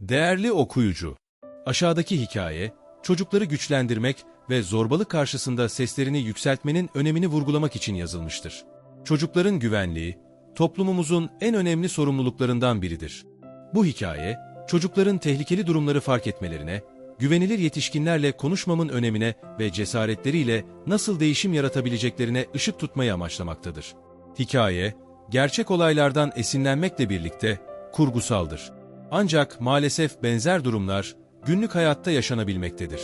Değerli okuyucu, aşağıdaki hikaye, çocukları güçlendirmek ve zorbalık karşısında seslerini yükseltmenin önemini vurgulamak için yazılmıştır. Çocukların güvenliği, toplumumuzun en önemli sorumluluklarından biridir. Bu hikaye, çocukların tehlikeli durumları fark etmelerine, güvenilir yetişkinlerle konuşmamın önemine ve cesaretleriyle nasıl değişim yaratabileceklerine ışık tutmayı amaçlamaktadır. Hikaye, gerçek olaylardan esinlenmekle birlikte kurgusaldır. Ancak maalesef benzer durumlar günlük hayatta yaşanabilmektedir.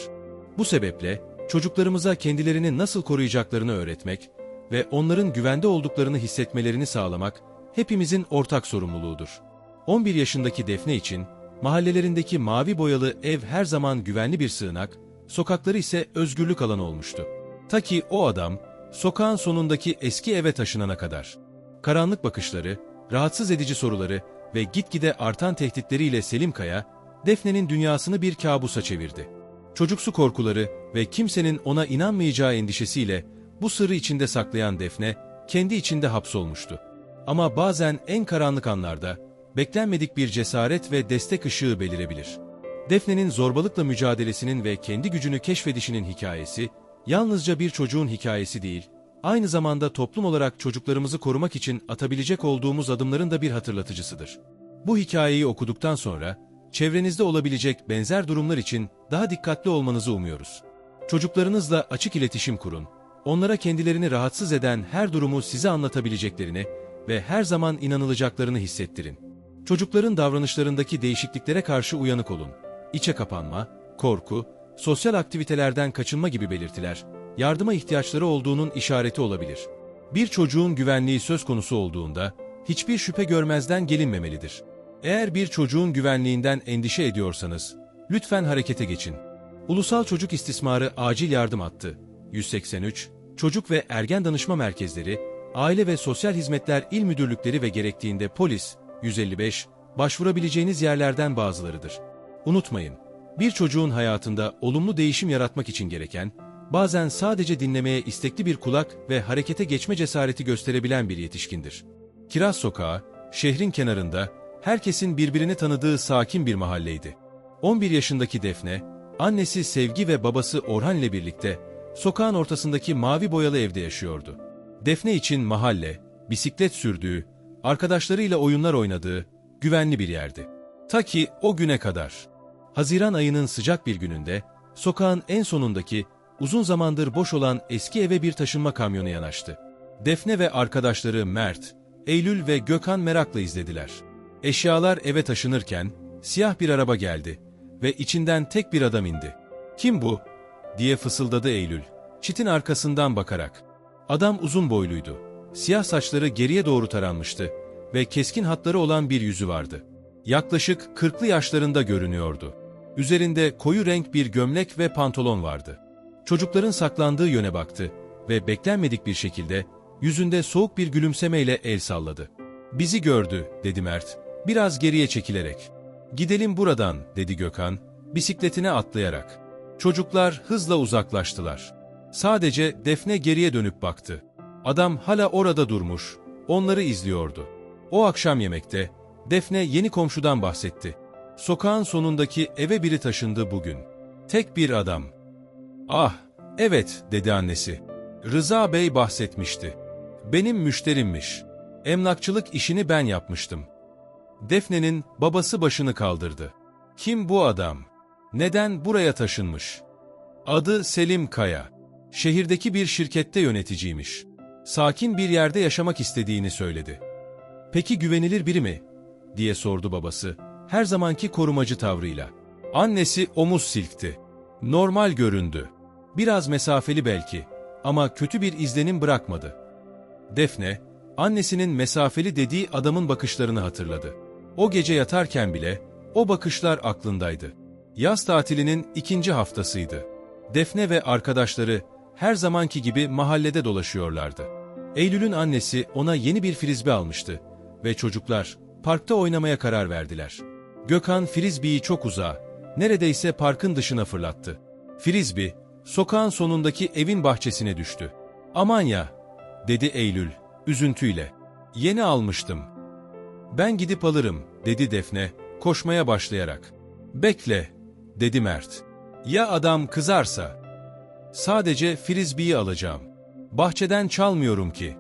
Bu sebeple çocuklarımıza kendilerini nasıl koruyacaklarını öğretmek ve onların güvende olduklarını hissetmelerini sağlamak hepimizin ortak sorumluluğudur. 11 yaşındaki Defne için mahallelerindeki mavi boyalı ev her zaman güvenli bir sığınak, sokakları ise özgürlük alanı olmuştu. Ta ki o adam sokağın sonundaki eski eve taşınana kadar. Karanlık bakışları, rahatsız edici soruları ve gitgide artan tehditleriyle Selim Kaya, Defne'nin dünyasını bir kabusa çevirdi. Çocuksu korkuları ve kimsenin ona inanmayacağı endişesiyle bu sırrı içinde saklayan Defne, kendi içinde hapsolmuştu. Ama bazen en karanlık anlarda, beklenmedik bir cesaret ve destek ışığı belirebilir. Defne'nin zorbalıkla mücadelesinin ve kendi gücünü keşfedişinin hikayesi, yalnızca bir çocuğun hikayesi değil, aynı zamanda toplum olarak çocuklarımızı korumak için atabilecek olduğumuz adımların da bir hatırlatıcısıdır. Bu hikayeyi okuduktan sonra, çevrenizde olabilecek benzer durumlar için daha dikkatli olmanızı umuyoruz. Çocuklarınızla açık iletişim kurun, onlara kendilerini rahatsız eden her durumu size anlatabileceklerini ve her zaman inanılacaklarını hissettirin. Çocukların davranışlarındaki değişikliklere karşı uyanık olun. İçe kapanma, korku, sosyal aktivitelerden kaçınma gibi belirtiler, yardıma ihtiyaçları olduğunun işareti olabilir. Bir çocuğun güvenliği söz konusu olduğunda, hiçbir şüphe görmezden gelinmemelidir. Eğer bir çocuğun güvenliğinden endişe ediyorsanız, lütfen harekete geçin. Ulusal Çocuk İstismarı Acil Yardım Hattı 183, Çocuk ve Ergen Danışma Merkezleri, Aile ve Sosyal Hizmetler İl Müdürlükleri ve gerektiğinde polis 155, başvurabileceğiniz yerlerden bazılarıdır. Unutmayın, bir çocuğun hayatında olumlu değişim yaratmak için gereken, bazen sadece dinlemeye istekli bir kulak ve harekete geçme cesareti gösterebilen bir yetişkindir. Kiraz Sokağı, şehrin kenarında, herkesin birbirini tanıdığı sakin bir mahalleydi. 11 yaşındaki Defne, annesi Sevgi ve babası Orhan ile birlikte sokağın ortasındaki mavi boyalı evde yaşıyordu. Defne için mahalle, bisiklet sürdüğü, arkadaşlarıyla oyunlar oynadığı güvenli bir yerdi. Ta ki o güne kadar. Haziran ayının sıcak bir gününde sokağın en sonundaki uzun zamandır boş olan eski eve bir taşınma kamyonu yanaştı. Defne ve arkadaşları Mert, Eylül ve Gökhan merakla izlediler. Eşyalar eve taşınırken siyah bir araba geldi ve içinden tek bir adam indi. Kim bu? diye fısıldadı Eylül, çitin arkasından bakarak. Adam uzun boyluydu. Siyah saçları geriye doğru taranmıştı ve keskin hatları olan bir yüzü vardı. Yaklaşık kırklı yaşlarında görünüyordu. Üzerinde koyu renk bir gömlek ve pantolon vardı. Çocukların saklandığı yöne baktı ve beklenmedik bir şekilde yüzünde soğuk bir gülümsemeyle el salladı. Bizi gördü, dedi Mert, biraz geriye çekilerek. Gidelim buradan, dedi Gökhan, bisikletine atlayarak. Çocuklar hızla uzaklaştılar. Sadece Defne geriye dönüp baktı. Adam hala orada durmuş, onları izliyordu. O akşam yemekte, Defne yeni komşudan bahsetti. Sokağın sonundaki eve biri taşındı bugün. Tek bir adam. Ah, evet, dedi annesi. Rıza Bey bahsetmişti. Benim müşterimmiş. Emlakçılık işini ben yapmıştım. Defne'nin babası başını kaldırdı. Kim bu adam? Neden buraya taşınmış? Adı Selim Kaya. Şehirdeki bir şirkette yöneticiymiş. Sakin bir yerde yaşamak istediğini söyledi. Peki güvenilir biri mi? diye sordu babası, her zamanki korumacı tavrıyla. Annesi omuz silkti. Normal göründü. Biraz mesafeli belki ama kötü bir izlenim bırakmadı. Defne, annesinin mesafeli dediği adamın bakışlarını hatırladı. O gece yatarken bile o bakışlar aklındaydı. Yaz tatilinin ikinci haftasıydı. Defne ve arkadaşları her zamanki gibi mahallede dolaşıyorlardı. Eylül'ün annesi ona yeni bir frizbi almıştı ve çocuklar parkta oynamaya karar verdiler. Gökhan frizbiyi çok uzağa, neredeyse parkın dışına fırlattı. Frizbi, sokağın sonundaki evin bahçesine düştü. Aman ya, dedi Eylül, üzüntüyle. Yeni almıştım. Ben gidip alırım, dedi Defne, koşmaya başlayarak. Bekle, dedi Mert. Ya adam kızarsa? Sadece frisbee'yi alacağım. Bahçeden çalmıyorum ki.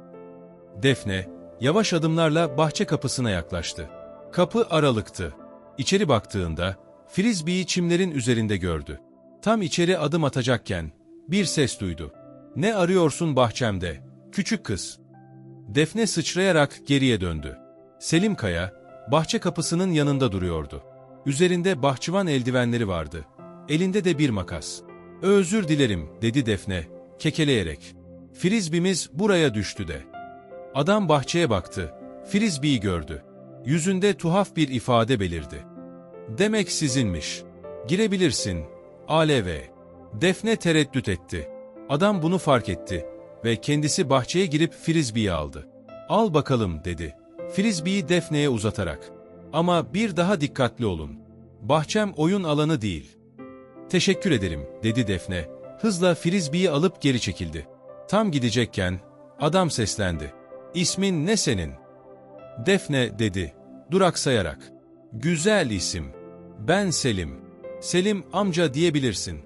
Defne, yavaş adımlarla bahçe kapısına yaklaştı. Kapı aralıktı. İçeri baktığında, frisbee'yi çimlerin üzerinde gördü. Tam içeri adım atacakken, bir ses duydu. Ne arıyorsun bahçemde, küçük kız? Defne sıçrayarak geriye döndü. Selim Kaya, bahçe kapısının yanında duruyordu. Üzerinde bahçıvan eldivenleri vardı. Elinde de bir makas. Özür dilerim, dedi Defne, kekeleyerek. Frizbimiz buraya düştü de. Adam bahçeye baktı. Frisbee'yi gördü. Yüzünde tuhaf bir ifade belirdi. Demek sizinmiş. Girebilirsin. ALV. Defne tereddüt etti. Adam bunu fark etti ve kendisi bahçeye girip frisbee'yi aldı. Al bakalım dedi. Frisbee'yi Defne'ye uzatarak. Ama bir daha dikkatli olun. Bahçem oyun alanı değil. Teşekkür ederim dedi Defne. Hızla frisbee'yi alıp geri çekildi. Tam gidecekken adam seslendi. İsmin ne senin? Defne dedi, duraksayarak. Güzel isim. Ben Selim. Selim amca diyebilirsin.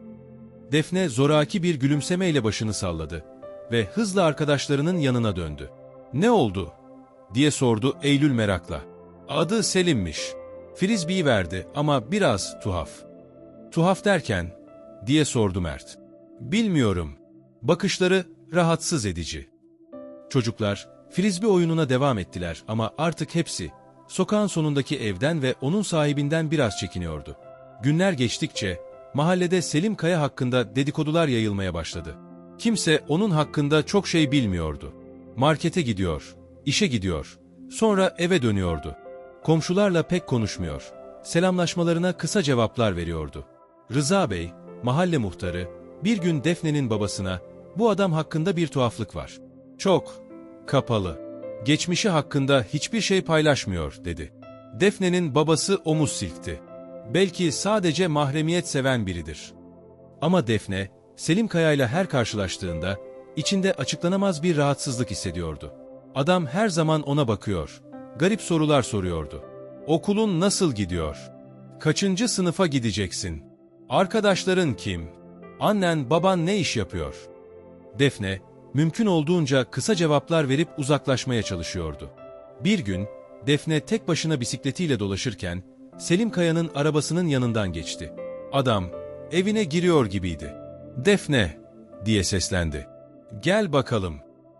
Defne zoraki bir gülümsemeyle başını salladı ve hızla arkadaşlarının yanına döndü. Ne oldu? diye sordu Eylül merakla. Adı Selim'miş. Frisbee'yi verdi ama biraz tuhaf. Tuhaf derken, diye sordu Mert. Bilmiyorum. Bakışları rahatsız edici. Çocuklar, frisbee oyununa devam ettiler ama artık hepsi, sokağın sonundaki evden ve onun sahibinden biraz çekiniyordu. Günler geçtikçe, mahallede Selim Kaya hakkında dedikodular yayılmaya başladı. Kimse onun hakkında çok şey bilmiyordu. Markete gidiyor, işe gidiyor, sonra eve dönüyordu. Komşularla pek konuşmuyor, selamlaşmalarına kısa cevaplar veriyordu. Rıza Bey, mahalle muhtarı, bir gün Defne'nin babasına, bu adam hakkında bir tuhaflık var. Çok, kapalı, geçmişi hakkında hiçbir şey paylaşmıyor, dedi. Defne'nin babası omuz silkti. Belki sadece mahremiyet seven biridir. Ama Defne, Selim Kaya ile her karşılaştığında, içinde açıklanamaz bir rahatsızlık hissediyordu. Adam her zaman ona bakıyor, garip sorular soruyordu. Okulun nasıl gidiyor? Kaçıncı sınıfa gideceksin? Arkadaşların kim? Annen baban ne iş yapıyor? Defne, mümkün olduğunca kısa cevaplar verip uzaklaşmaya çalışıyordu. Bir gün, Defne tek başına bisikletiyle dolaşırken, Selim Kaya'nın arabasının yanından geçti. Adam, evine giriyor gibiydi. Defne, diye seslendi. Gel bakalım,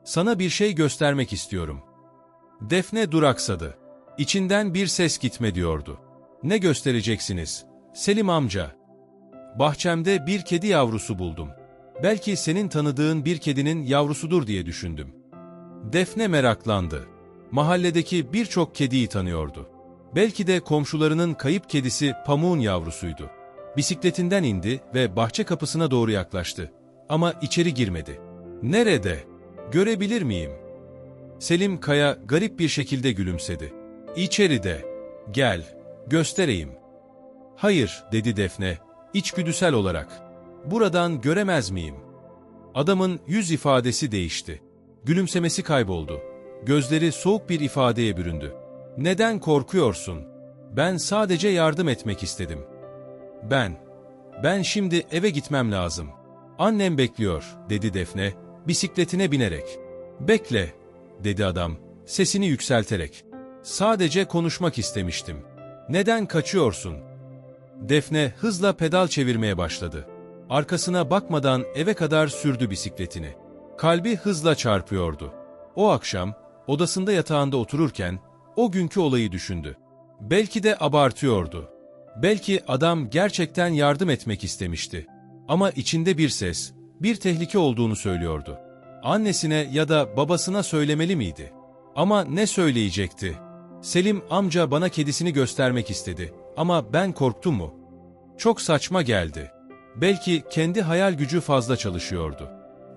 sana bir şey göstermek istiyorum. Defne duraksadı. İçinden bir ses gitme diyordu. Ne göstereceksiniz? Selim amca. Bahçemde bir kedi yavrusu buldum. Belki senin tanıdığın bir kedinin yavrusudur diye düşündüm. Defne meraklandı. Mahalledeki birçok kediyi tanıyordu. Belki de komşularının kayıp kedisi Pamuk'un yavrusuydu. Bisikletinden indi ve bahçe kapısına doğru yaklaştı. Ama içeri girmedi. Nerede? Görebilir miyim? Selim Kaya garip bir şekilde gülümsedi. İçeride. Gel, göstereyim. Hayır, dedi Defne, içgüdüsel olarak. Buradan göremez miyim? Adamın yüz ifadesi değişti. Gülümsemesi kayboldu. Gözleri soğuk bir ifadeye büründü. Neden korkuyorsun? Ben sadece yardım etmek istedim. Ben. Ben şimdi eve gitmem lazım. Annem bekliyor, dedi Defne, bisikletine binerek. Bekle, dedi adam, sesini yükselterek. Sadece konuşmak istemiştim. Neden kaçıyorsun? Defne hızla pedal çevirmeye başladı. Arkasına bakmadan eve kadar sürdü bisikletini. Kalbi hızla çarpıyordu. O akşam, odasında yatağında otururken, o günkü olayı düşündü. Belki de abartıyordu. Belki adam gerçekten yardım etmek istemişti. Ama içinde bir ses, bir tehlike olduğunu söylüyordu. Annesine ya da babasına söylemeli miydi? Ama ne söyleyecekti? Selim amca bana kedisini göstermek istedi ama ben korktum mu? Çok saçma geldi. Belki kendi hayal gücü fazla çalışıyordu.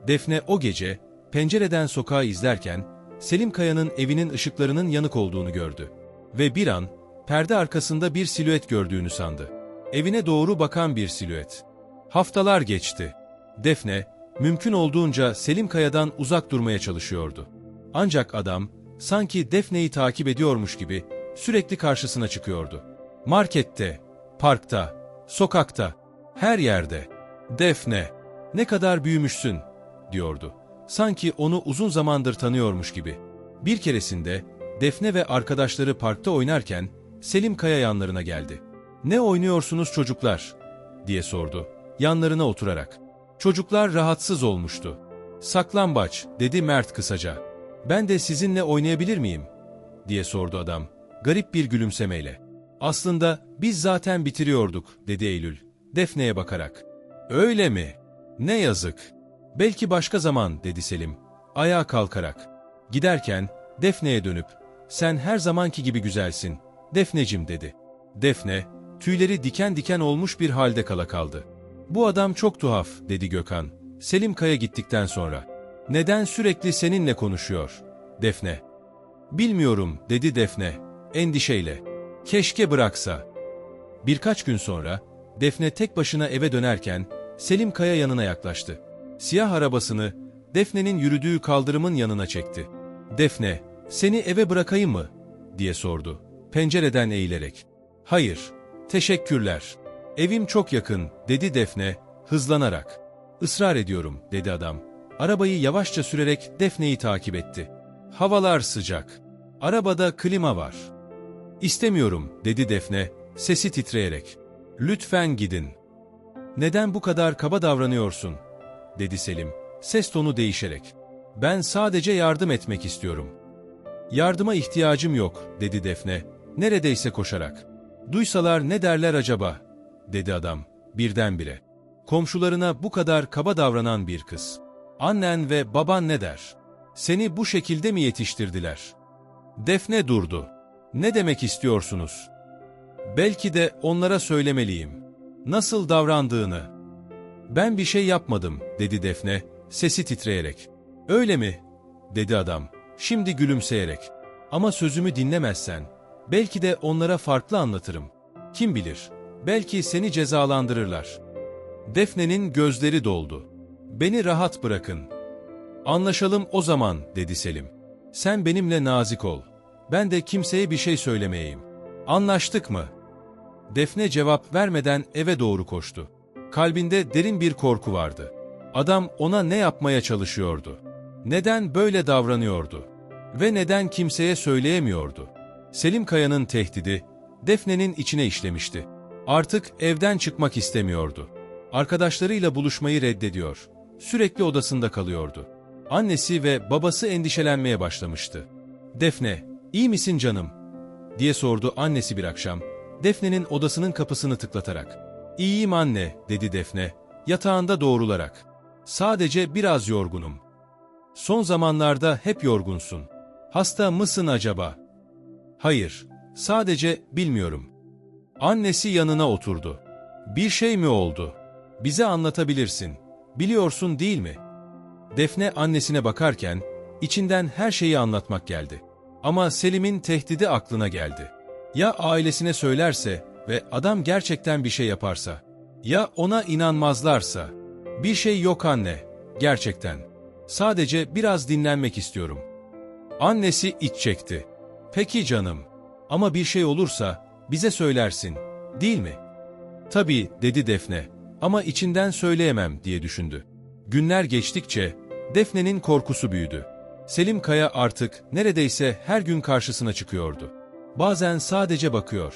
Defne o gece pencereden sokağı izlerken Selim Kaya'nın evinin ışıklarının yanık olduğunu gördü. Ve bir an perde arkasında bir silüet gördüğünü sandı. Evine doğru bakan bir silüet. Haftalar geçti. Defne mümkün olduğunca Selim Kaya'dan uzak durmaya çalışıyordu. Ancak adam sanki Defne'yi takip ediyormuş gibi sürekli karşısına çıkıyordu. Markette, parkta, sokakta, her yerde. Defne, ne kadar büyümüşsün, diyordu. Sanki onu uzun zamandır tanıyormuş gibi. Bir keresinde Defne ve arkadaşları parkta oynarken Selim Kaya yanlarına geldi. Ne oynuyorsunuz çocuklar? diye sordu, yanlarına oturarak. Çocuklar rahatsız olmuştu. Saklambaç, dedi Mert kısaca. Ben de sizinle oynayabilir miyim? diye sordu adam, garip bir gülümsemeyle. Aslında biz zaten bitiriyorduk, dedi Eylül, Defne'ye bakarak. Öyle mi? Ne yazık. Belki başka zaman, dedi Selim, ayağa kalkarak. Giderken, Defne'ye dönüp, sen her zamanki gibi güzelsin, Defnecim dedi. Defne, tüyleri diken diken olmuş bir halde kala kaldı. Bu adam çok tuhaf, dedi Gökhan, Selim Kaya gittikten sonra. Neden sürekli seninle konuşuyor? Defne. Bilmiyorum, dedi Defne, endişeyle. Keşke bıraksa. Birkaç gün sonra, Defne tek başına eve dönerken, Selim Kaya yanına yaklaştı. Siyah arabasını, Defne'nin yürüdüğü kaldırımın yanına çekti. Defne, seni eve bırakayım mı? diye sordu, pencereden eğilerek. Hayır, teşekkürler. Evim çok yakın, dedi Defne, hızlanarak. Israr ediyorum, dedi adam. Arabayı yavaşça sürerek Defne'yi takip etti. Havalar sıcak. Arabada klima var. İstemiyorum, dedi Defne, sesi titreyerek. Lütfen gidin. Neden bu kadar kaba davranıyorsun? Dedi Selim, ses tonu değişerek. Ben sadece yardım etmek istiyorum. Yardıma ihtiyacım yok, dedi Defne, neredeyse koşarak. Duysalar ne derler acaba? dedi adam, birdenbire. Komşularına bu kadar kaba davranan bir kız. Annen ve baban ne der? Seni bu şekilde mi yetiştirdiler? Defne durdu. Ne demek istiyorsunuz? Belki de onlara söylemeliyim. Nasıl davrandığını. Ben bir şey yapmadım, dedi Defne, sesi titreyerek. Öyle mi? dedi adam, şimdi gülümseyerek. Ama sözümü dinlemezsen, belki de onlara farklı anlatırım. Kim bilir, belki seni cezalandırırlar. Defne'nin gözleri doldu. Beni rahat bırakın. Anlaşalım o zaman, dedi Selim. Sen benimle nazik ol. Ben de kimseye bir şey söylemeyeyim. Anlaştık mı? Defne cevap vermeden eve doğru koştu. Kalbinde derin bir korku vardı. Adam ona ne yapmaya çalışıyordu? Neden böyle davranıyordu? Ve neden kimseye söyleyemiyordu? Selim Kaya'nın tehdidi, Defne'nin içine işlemişti. Artık evden çıkmak istemiyordu. Arkadaşlarıyla buluşmayı reddediyor. Sürekli odasında kalıyordu. Annesi ve babası endişelenmeye başlamıştı. Defne, iyi misin canım? diye sordu annesi bir akşam. Defne'nin odasının kapısını tıklatarak. İyiyim anne, dedi Defne, yatağında doğrularak. Sadece biraz yorgunum. Son zamanlarda hep yorgunsun. Hasta mısın acaba? Hayır, sadece bilmiyorum. Annesi yanına oturdu. Bir şey mi oldu? Bize anlatabilirsin. Biliyorsun değil mi? Defne annesine bakarken, içinden her şeyi anlatmak geldi. Ama Selim'in tehdidi aklına geldi. Ya ailesine söylerse ve adam gerçekten bir şey yaparsa? Ya ona inanmazlarsa? Bir şey yok anne, gerçekten. Sadece biraz dinlenmek istiyorum. Annesi iç çekti. Peki canım. Ama bir şey olursa bize söylersin, değil mi? Tabii, dedi Defne. Ama içinden söyleyemem diye düşündü. Günler geçtikçe Defne'nin korkusu büyüdü. Selim Kaya artık neredeyse her gün karşısına çıkıyordu. Bazen sadece bakıyor,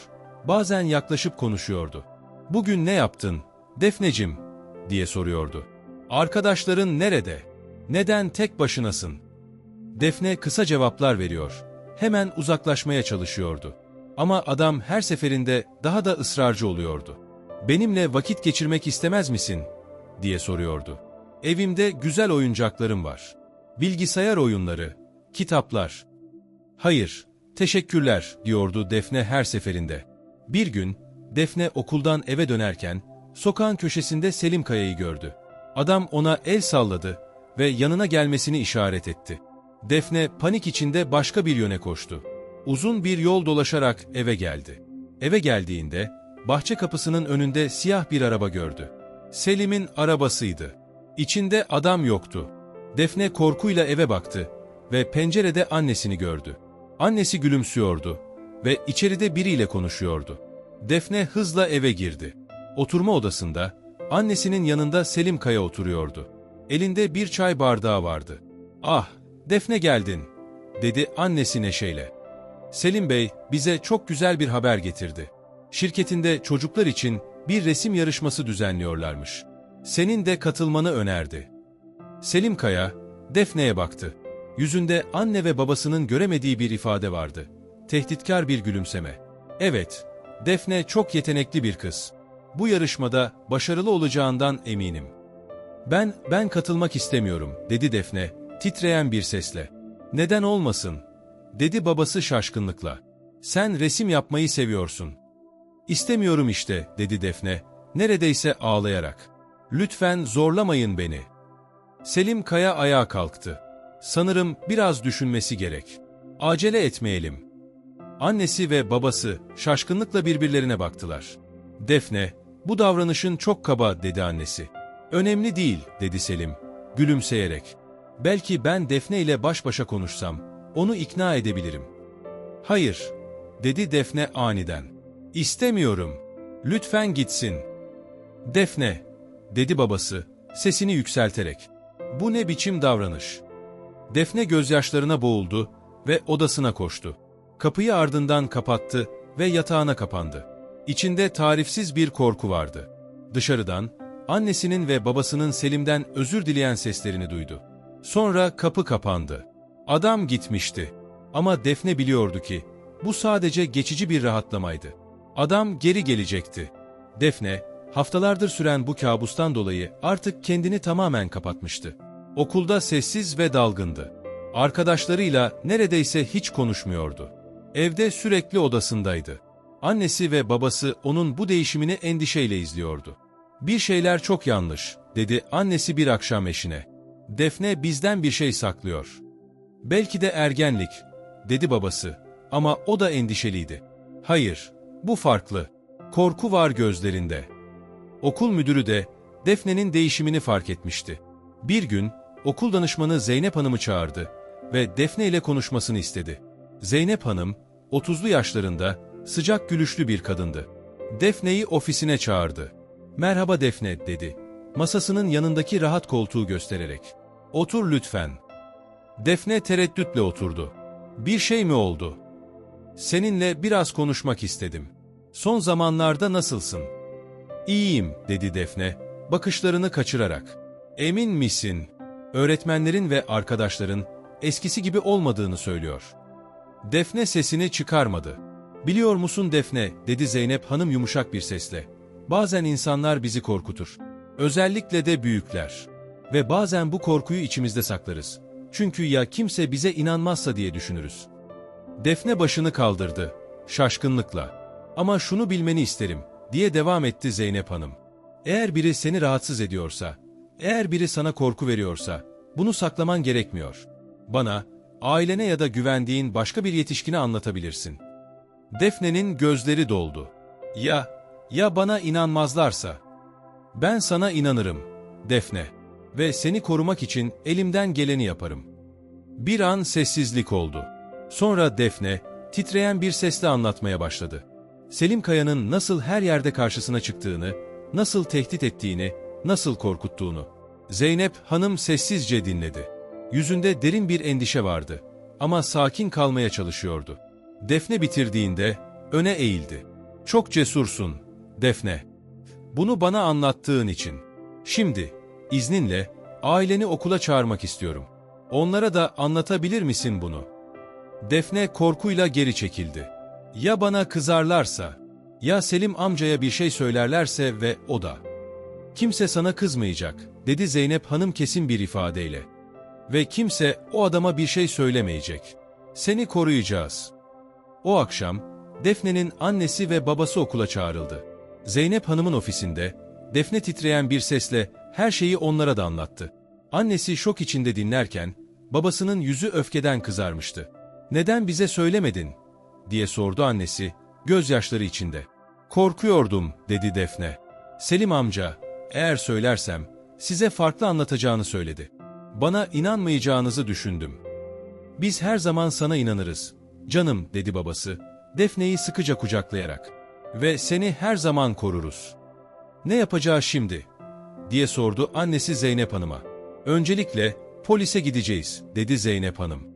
bazen yaklaşıp konuşuyordu. Bugün ne yaptın, Defnecim, diye soruyordu. Arkadaşların nerede? Neden tek başınasın? Defne kısa cevaplar veriyor. Hemen uzaklaşmaya çalışıyordu. Ama adam her seferinde daha da ısrarcı oluyordu. Benimle vakit geçirmek istemez misin? diye soruyordu. Evimde güzel oyuncaklarım var. Bilgisayar oyunları, kitaplar. Hayır, teşekkürler diyordu Defne her seferinde. Bir gün Defne okuldan eve dönerken sokağın köşesinde Selim Kaya'yı gördü. Adam ona el salladı ve yanına gelmesini işaret etti. Defne panik içinde başka bir yöne koştu. Uzun bir yol dolaşarak eve geldi. Eve geldiğinde bahçe kapısının önünde siyah bir araba gördü. Selim'in arabasıydı. İçinde adam yoktu. Defne korkuyla eve baktı ve pencerede annesini gördü. Annesi gülümsüyordu ve içeride biriyle konuşuyordu. Defne hızla eve girdi. Oturma odasında, annesinin yanında Selim Kaya oturuyordu. Elinde bir çay bardağı vardı. Ah, Defne geldin, dedi annesi neşeyle. Selim Bey bize çok güzel bir haber getirdi. Şirketinde çocuklar için bir resim yarışması düzenliyorlarmış. Senin de katılmanı önerdi. Selim Kaya, Defne'ye baktı. Yüzünde anne ve babasının göremediği bir ifade vardı. Tehditkar bir gülümseme. Evet, Defne çok yetenekli bir kız. Bu yarışmada başarılı olacağından eminim. Ben, ben katılmak istemiyorum, dedi Defne, titreyen bir sesle. Neden olmasın? Dedi babası şaşkınlıkla. Sen resim yapmayı seviyorsun. İstemiyorum işte, dedi Defne, neredeyse ağlayarak. Lütfen zorlamayın beni. Selim Kaya ayağa kalktı. Sanırım biraz düşünmesi gerek. Acele etmeyelim. Annesi ve babası şaşkınlıkla birbirlerine baktılar. Defne, bu davranışın çok kaba dedi annesi. Önemli değil dedi Selim, gülümseyerek. Belki ben Defne ile baş başa konuşsam, onu ikna edebilirim. Hayır, dedi Defne aniden. İstemiyorum. Lütfen gitsin. Defne, dedi babası, sesini yükselterek. Bu ne biçim davranış? Defne gözyaşlarına boğuldu ve odasına koştu. Kapıyı ardından kapattı ve yatağına kapandı. İçinde tarifsiz bir korku vardı. Dışarıdan, annesinin ve babasının Selim'den özür dileyen seslerini duydu. Sonra kapı kapandı. Adam gitmişti. Ama Defne biliyordu ki, bu sadece geçici bir rahatlamaydı. Adam geri gelecekti. Defne, haftalardır süren bu kabustan dolayı artık kendini tamamen kapatmıştı. Okulda sessiz ve dalgındı. Arkadaşlarıyla neredeyse hiç konuşmuyordu. Evde sürekli odasındaydı. Annesi ve babası onun bu değişimini endişeyle izliyordu. Bir şeyler çok yanlış, dedi annesi bir akşam eşine. Defne bizden bir şey saklıyor. Belki de ergenlik, dedi babası. Ama o da endişeliydi. Hayır, bu farklı. Korku var gözlerinde. Okul müdürü de Defne'nin değişimini fark etmişti. Bir gün okul danışmanı Zeynep Hanım'ı çağırdı ve Defne ile konuşmasını istedi. Zeynep Hanım, 30'lu yaşlarında, sıcak gülüşlü bir kadındı. Defne'yi ofisine çağırdı. Merhaba Defne, dedi. Masasının yanındaki rahat koltuğu göstererek. Otur lütfen. Defne tereddütle oturdu. Bir şey mi oldu? Seninle biraz konuşmak istedim. Son zamanlarda nasılsın? İyiyim, dedi Defne, bakışlarını kaçırarak. Emin misin? Öğretmenlerin ve arkadaşların eskisi gibi olmadığını söylüyor. Defne sesini çıkarmadı. Biliyor musun Defne, dedi Zeynep Hanım yumuşak bir sesle. Bazen insanlar bizi korkutur. Özellikle de büyükler. Ve bazen bu korkuyu içimizde saklarız. Çünkü ya kimse bize inanmazsa diye düşünürüz. Defne başını kaldırdı, şaşkınlıkla. Ama şunu bilmeni isterim, diye devam etti Zeynep Hanım. Eğer biri seni rahatsız ediyorsa, eğer biri sana korku veriyorsa, bunu saklaman gerekmiyor. Bana, ailene ya da güvendiğin başka bir yetişkine anlatabilirsin. Defne'nin gözleri doldu. Ya, ya bana inanmazlarsa? Ben sana inanırım, Defne. Ve seni korumak için elimden geleni yaparım. Bir an sessizlik oldu. Sonra Defne, titreyen bir sesle anlatmaya başladı. Selim Kaya'nın nasıl her yerde karşısına çıktığını, nasıl tehdit ettiğini, nasıl korkuttuğunu. Zeynep hanım sessizce dinledi. Yüzünde derin bir endişe vardı ama sakin kalmaya çalışıyordu. Defne bitirdiğinde öne eğildi. Çok cesursun, Defne. Bunu bana anlattığın için. Şimdi, izninle, aileni okula çağırmak istiyorum. Onlara da anlatabilir misin bunu? Defne korkuyla geri çekildi. Ya bana kızarlarsa, ya Selim amcaya bir şey söylerlerse ve o da. Kimse sana kızmayacak, dedi Zeynep hanım kesin bir ifadeyle. Ve kimse o adama bir şey söylemeyecek. Seni koruyacağız. O akşam, Defne'nin annesi ve babası okula çağrıldı. Zeynep hanımın ofisinde, Defne titreyen bir sesle her şeyi onlara da anlattı. Annesi şok içinde dinlerken, babasının yüzü öfkeden kızarmıştı. Neden bize söylemedin? diye sordu annesi, gözyaşları içinde. Korkuyordum, dedi Defne. Selim amca, eğer söylersem, size farklı anlatacağını söyledi. Bana inanmayacağınızı düşündüm. Biz her zaman sana inanırız. Canım, dedi babası, Defne'yi sıkıca kucaklayarak. Ve seni her zaman koruruz. Ne yapacağı şimdi? diye sordu annesi Zeynep Hanım'a. Öncelikle polise gideceğiz, dedi Zeynep Hanım.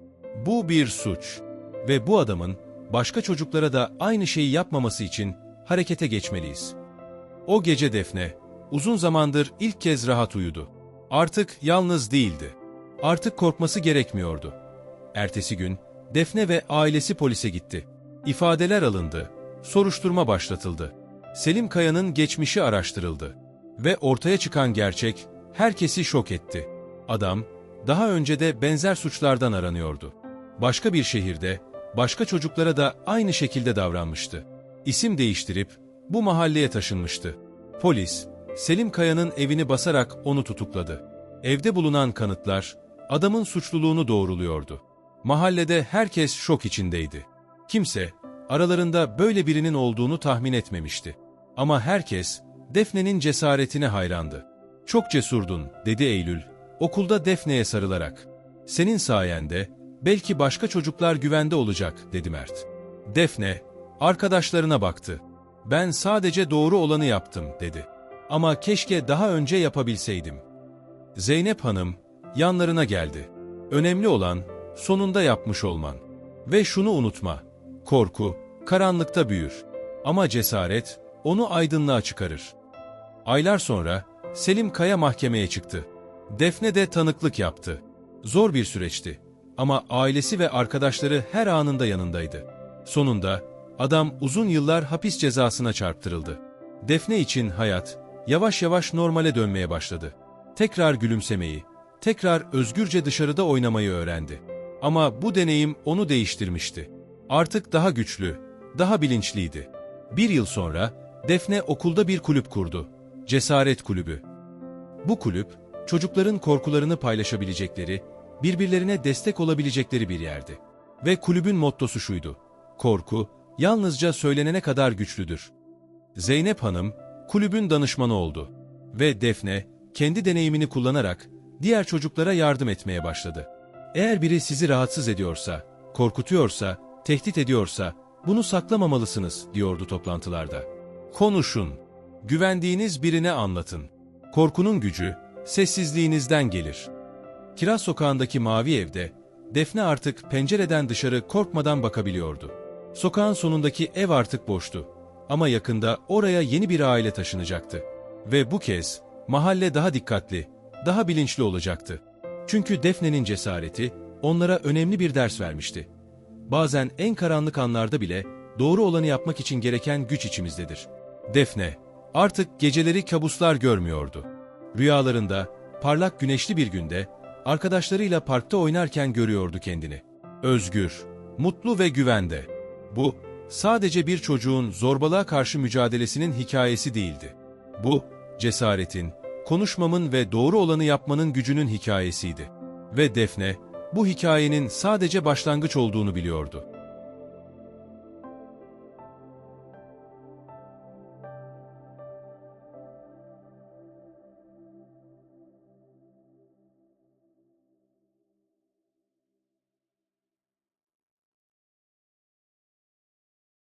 Bu bir suç ve bu adamın başka çocuklara da aynı şeyi yapmaması için harekete geçmeliyiz. O gece Defne, uzun zamandır ilk kez rahat uyudu. Artık yalnız değildi. Artık korkması gerekmiyordu. Ertesi gün Defne ve ailesi polise gitti. İfadeler alındı, soruşturma başlatıldı. Selim Kaya'nın geçmişi araştırıldı. Ve ortaya çıkan gerçek herkesi şok etti. Adam, daha önce de benzer suçlardan aranıyordu. Başka bir şehirde, başka çocuklara da aynı şekilde davranmıştı. İsim değiştirip bu mahalleye taşınmıştı. Polis, Selim Kaya'nın evini basarak onu tutukladı. Evde bulunan kanıtlar, adamın suçluluğunu doğruluyordu. Mahallede herkes şok içindeydi. Kimse, aralarında böyle birinin olduğunu tahmin etmemişti. Ama herkes, Defne'nin cesaretine hayrandı. Çok cesurdun, dedi Eylül, okulda Defne'ye sarılarak. Senin sayende, belki başka çocuklar güvende olacak, dedi Mert. Defne, arkadaşlarına baktı. Ben sadece doğru olanı yaptım, dedi. Ama keşke daha önce yapabilseydim. Zeynep Hanım, yanlarına geldi. Önemli olan, sonunda yapmış olman. Ve şunu unutma, korku, karanlıkta büyür. Ama cesaret, onu aydınlığa çıkarır. Aylar sonra, Selim Kaya mahkemeye çıktı. Defne de tanıklık yaptı. Zor bir süreçti. Ama ailesi ve arkadaşları her anında yanındaydı. Sonunda, adam uzun yıllar hapis cezasına çarptırıldı. Defne için hayat, yavaş yavaş normale dönmeye başladı. Tekrar gülümsemeyi, tekrar özgürce dışarıda oynamayı öğrendi. Ama bu deneyim onu değiştirmişti. Artık daha güçlü, daha bilinçliydi. Bir yıl sonra Defne okulda bir kulüp kurdu. Cesaret Kulübü. Bu kulüp, çocukların korkularını paylaşabilecekleri, birbirlerine destek olabilecekleri bir yerdi. Ve kulübün mottosu şuydu. Korku, yalnızca söylenene kadar güçlüdür. Zeynep Hanım, kulübün danışmanı oldu. Ve Defne, kendi deneyimini kullanarak diğer çocuklara yardım etmeye başladı. Eğer biri sizi rahatsız ediyorsa, korkutuyorsa, tehdit ediyorsa, bunu saklamamalısınız, diyordu toplantılarda. Konuşun. Güvendiğiniz birine anlatın. Korkunun gücü, sessizliğinizden gelir. Kiraz sokağındaki mavi evde, Defne artık pencereden dışarı korkmadan bakabiliyordu. Sokağın sonundaki ev artık boştu. Ama yakında oraya yeni bir aile taşınacaktı. Ve bu kez, mahalle daha dikkatli, daha bilinçli olacaktı. Çünkü Defne'nin cesareti, onlara önemli bir ders vermişti. Bazen en karanlık anlarda bile, doğru olanı yapmak için gereken güç içimizdedir. Defne, artık geceleri kabuslar görmüyordu. Rüyalarında, parlak güneşli bir günde, arkadaşlarıyla parkta oynarken görüyordu kendini. Özgür, mutlu ve güvende. Bu, sadece bir çocuğun zorbalığa karşı mücadelesinin hikayesi değildi. Bu, cesaretin, konuşmamın ve doğru olanı yapmanın gücünün hikayesiydi. Ve Defne, bu hikayenin sadece başlangıç olduğunu biliyordu.